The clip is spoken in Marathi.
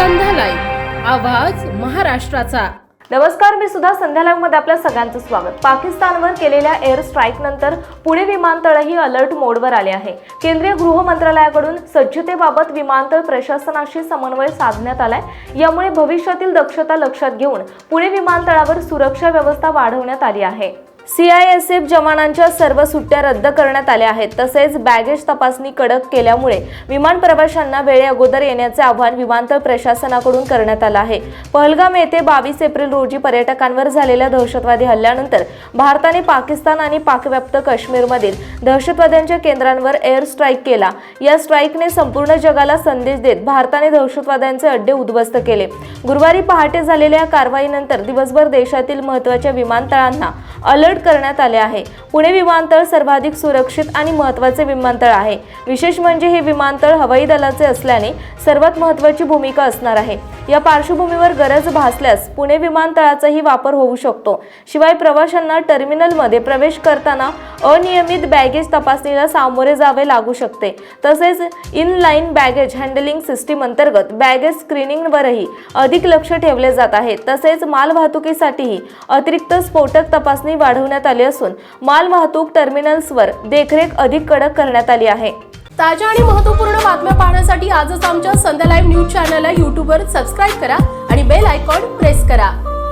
संध्या आवाज महाराष्ट्राचा. नमस्कार मी सुद्धा संध्या लाईव्हमध्ये आपल्या सगळ्यांचं स्वागत. पाकिस्तानवर केलेल्या एअर स्ट्राईक नंतर पुणे विमानतळही अलर्ट मोडवर आले आहे. केंद्रीय गृह मंत्रालयाकडून सज्जतेबाबत विमानतळ प्रशासनाशी समन्वय साधण्यात आलाय. यामुळे भविष्यातील दक्षता लक्षात घेऊन पुणे विमानतळावर सुरक्षा व्यवस्था वाढवण्यात आली आहे. सीआयएसएफ जवानांच्या सर्व सुट्ट्या रद्द करण्यात आल्या आहेत. तसेच बॅगेज तपासणी कडक केल्यामुळे विमान प्रवाशांना वेळे अगोदर येण्याचे आव्हान विमानतळ प्रशासनाकडून करण्यात आलं आहे. पहलगाम येथे बावीस एप्रिल रोजी पर्यटकांवर झालेल्या दहशतवादी हल्ल्यानंतर भारताने पाकिस्तान आणि पाकव्याप्त काश्मीरमधील दहशतवाद्यांच्या केंद्रांवर एअर स्ट्राईक केला. या स्ट्राईकने संपूर्ण जगाला संदेश देत भारताने दहशतवाद्यांचे अड्डे उद्ध्वस्त केले. गुरुवारी पहाटे झालेल्या या कारवाईनंतर दिवसभर देशातील महत्त्वाच्या विमानतळांना अलर्ट करण्यात आले आहे. पुणे विमानतळ सर्वाधिक सुरक्षित आणि महत्त्वाचे विमानतळ आहे. विशेष म्हणजे हे विमानतळ हवाई दलाचे असल्याने सर्वात महत्त्वाची भूमिका असणार आहे. या पार्श्वभूमीवर गरज भासल्यास पुणे विमानतळाचाही वापर होऊ शकतो. शिवाय प्रवाशांना टर्मिनलमध्ये प्रवेश करताना अनियमित बॅगेज तपासणीला सामोरे जावे लागू शकते. तसेच in line baggage handling system अंतर्गत बॅगेज स्क्रीनिंगवरही अधिक लक्ष ठेवले जात आहे. तसेच माल वाहतुकीसाठीही अतिरिक्त स्फोटक तपासणी वाढवण्यात आली असून माल वाहतूक टर्मिनल्सवर देखरेख अधिक कडक करण्यात आली आहे. ताज्या आणि महत्त्वपूर्ण बातम्या पाहण्यासाठी आजच आमच्या संध्या लाईव्ह न्यूज चॅनलला यूट्यूबवर सबस्क्राईब करा आणि बेल आयकॉन प्रेस करा.